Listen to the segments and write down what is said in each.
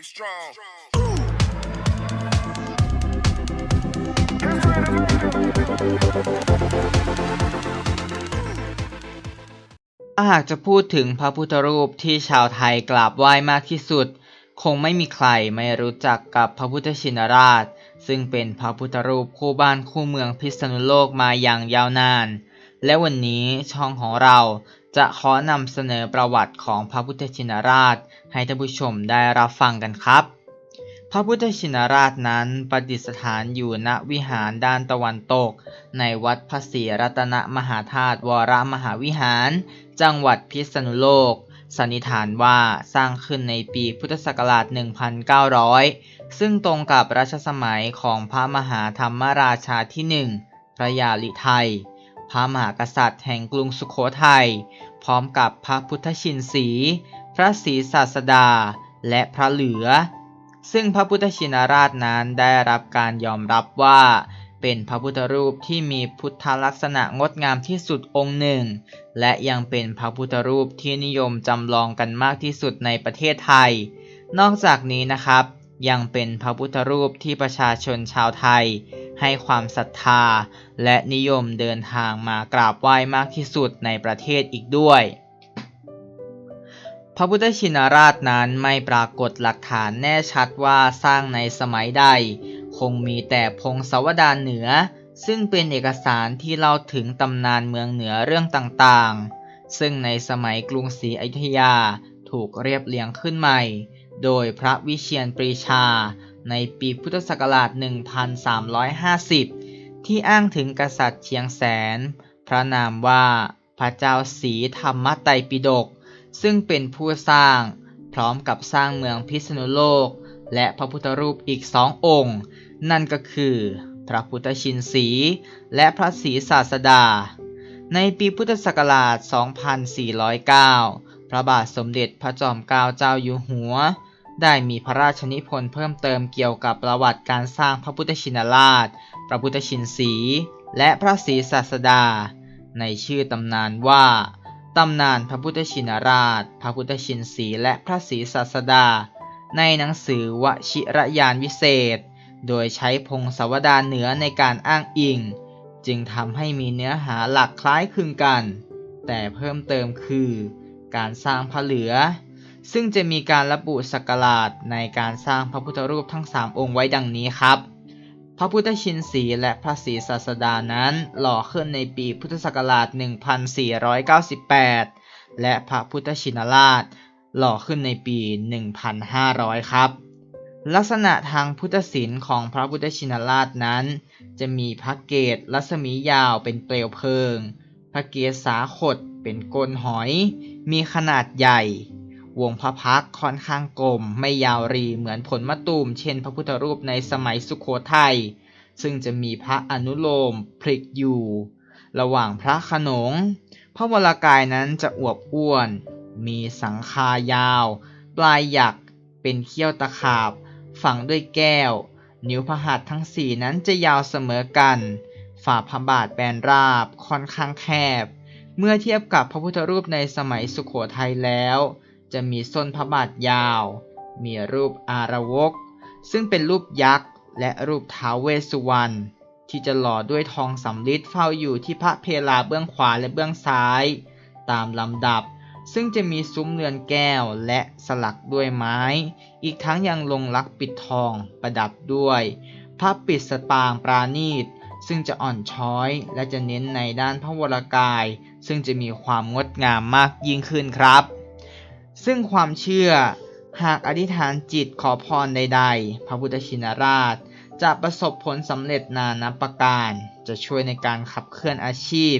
You strong. ถ้าหากจะพูดถึงพระพุทธรูปที่ชาวไทยกราบไหว้มากที่สุด คงไม่มีใครไม่รู้จักกับพระพุทธชินราช ซึ่งเป็นพระพุทธรูปคู่บ้านคู่เมืองพิษณุโลกมาอย่างยาวนาน และวันนี้ช่องของเรา จะขอนำเสนอประวัติของพระพุทธชินราชให้ท่านผู้ชมได้รับฟังกันครับ พระพุทธชินราชนั้นประดิษฐานอยู่ณวิหารด้านตะวันตก ในวัดพระศรีรัตนมหาธาตุวรมหาวิหาร จังหวัดพิษณุโลก สันนิษฐานว่าสร้างขึ้นในปีพุทธศักราช 1900 ซึ่งตรงกับรัชสมัยของพระมหาธรรมราชาที่หนึ่งพระยาลิไทย พระมหากษัตริย์แห่งกรุงสุโขทัย พร้อมกับพระพุทธชินสี พระศรีศาสดา และพระเหลือ ซึ่งพระพุทธชินราชนั้นได้รับการยอมรับว่าเป็นพระพุทธรูปที่มีพุทธลักษณะงดงามที่สุดองค์หนึ่ง และยังเป็นพระพุทธรูปที่นิยมจำลองกันมากที่สุดในประเทศไทย นอกจากนี้นะครับ ยังเป็นพระพุทธรูปที่ประชาชนชาวไทย ให้ความศรัทธา และนิยมเดินทางมากราบไหว้มากที่สุดในประเทศอีกด้วย พระพุทธชินราชนั้นไม่ปรากฏหลักฐานแน่ชัดว่าสร้างในสมัยใด คงมีแต่พงศาวดารเหนือ ซึ่งเป็นเอกสารที่เล่าถึงตำนานเมืองเหนือเรื่องต่างๆ ซึ่งในสมัยกรุงศรีอยุธยาถูกเรียบเรียงขึ้นใหม่ โดยพระวิเชียรปรีชา ในปีพุทธศักราช 1350 ที่อ้างถึงกษัตริย์เชียงแสน พระนามว่าพระเจ้าศรีธรรมไตรปิฎกซึ่งเป็นผู้สร้างพร้อมกับสร้างเมืองพิษณุโลก และพระพุทธรูปอีกสององค์ นั่นก็คือพระพุทธชินสีและพระศรีศาสดา ในปีพุทธศักราช 2409 พระบาทสมเด็จพระจอมเกล้าเจ้าอยู่หัว ได้มีพระราชนิพนธ์เพิ่มเติมเกี่ยวกับประวัติการสร้างพระพุทธชินราช พระพุทธชินสี และพระศรีศาสดา ในชื่อตำนานว่าตำนานพระพุทธชินราช พระพุทธชินสีและพระศรีศาสดา ในหนังสือวชิรยานวิเศษ โดยใช้พงศวดาเหนือในการอ้างอิง จึงทำให้มีเนื้อหาหลักคล้ายคลึงกัน แต่เพิ่มเติมคือ การสร้างพระเหลือ ซึ่งจะมีการระบุศักราชในการสร้างพระพุทธรูปทั้ง 3 องค์ไว้ดังนี้ครับ พระพุทธชินสีและพระศรีศาสดานั้นหล่อขึ้นในปีพุทธศักราช 1498 และพระพุทธชินราชหล่อขึ้นในปี 1500 ครับ ลักษณะทางพุทธศิลป์ของพระพุทธชินราชนั้น จะมีพระเกศรัศมียาวเป็นเปลวเพลิง พระเกศสาขดเป็นก้นหอย มีขนาดใหญ่ วงพระพักค่อนข้างกลม ไม่ยาวรีเหมือนผลมะตูม เช่น พระพุทธรูปในสมัยสุขโขทัยซึ่งจะมีพระอนุโลมพลิกอยู่ ระหว่างพระขนง พระวรากายนั้นจะอวบอ้วน มีสังคายาว ปลายหยักเป็นเขี้ยวตะขาบ ฝังด้วยแก้ว นิ้วพระหัตถ์ทั้งสี่นั้นจะยาวเสมอกัน ฝ่าพระบาทแบนราบค่อนข้างแคบ เมื่อเทียบกับพระพุทธรูปในสมัยสุขโขทัยแล้ว จะมีส้นพระบาทยาว มีรูปอารวกซึ่งเป็นรูปยักษ์ และรูปท้าวเวสสุวรรณที่จะหล่อด้วยทองสำริดเฝ้าอยู่ที่พระเพลาเบื้องขวาและเบื้องซ้าย ตามลำดับ ซึ่งจะมีซุ้มเรือนแก้วและสลักด้วยไม้ อีกทั้งยังลงลักปิดทองประดับด้วย พระปิดสปางปราณีต ซึ่งจะอ่อนช้อยและจะเน้นในด้านพระวรกาย ซึ่งจะมีความงดงามมากยิ่งขึ้นครับ ซึ่งความเชื่อหากอธิษฐานจิตขอพรใด ๆ พระพุทธชินราช จะประสบผลสำเร็จนานาประการ จะช่วยในการขับเคลื่อนอาชีพ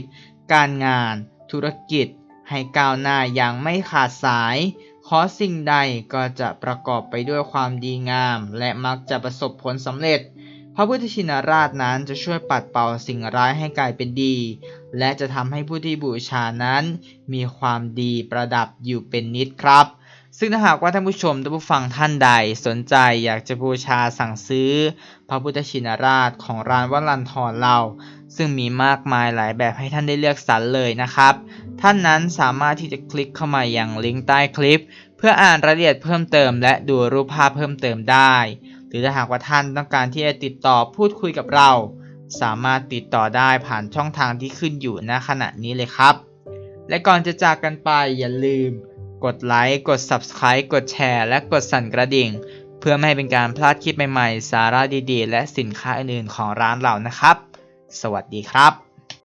การงาน ธุรกิจ ให้ก้าวหน้าอย่างไม่ขาดสาย ขอสิ่งใดก็จะประกอบไปด้วยความดีงาม และมักจะประสบผลสำเร็จ พระพุทธชินราชนั้นจะช่วยปัดเป่าสิ่งร้ายให้กลายเป็นดี และจะทำให้ผู้ที่บูชานั้น มีความดีประดับอยู่เป็นนิดครับ ซึ่งถ้าหากว่าท่านผู้ชมท่านผู้ฟังท่านใดสนใจอยากจะบูชาสั่งซื้อ พระพุทธชินราชของร้านวัลันทรเราซึ่งมีมากมายหลายแบบให้ท่านได้เลือกสรรเลยนะครับ ท่านนั้นสามารถที่จะคลิกเข้ามาอย่างลิงก์ใต้คลิป เพื่ออ่านรายละเอียดเพิ่มเติม และดูรูปภาพเพิ่มเติมได้ หรือถ้าหากว่าท่านต้องการที่จะติดต่อพูดคุยกับเรา สามารถติดต่อได้ผ่านช่องทางที่ขึ้นอยู่ณขณะนี้เลยครับ และก่อนจะจากกันไปอย่าลืม กดไลค์ กด Subscribe กดแชร์ และกดสั่นกระดิ่ง เพื่อไม่ให้เป็นการพลาดคลิปใหม่ๆ สาระดีๆ และสินค้าอื่นๆ ของร้านเรานะครับ สวัสดีครับ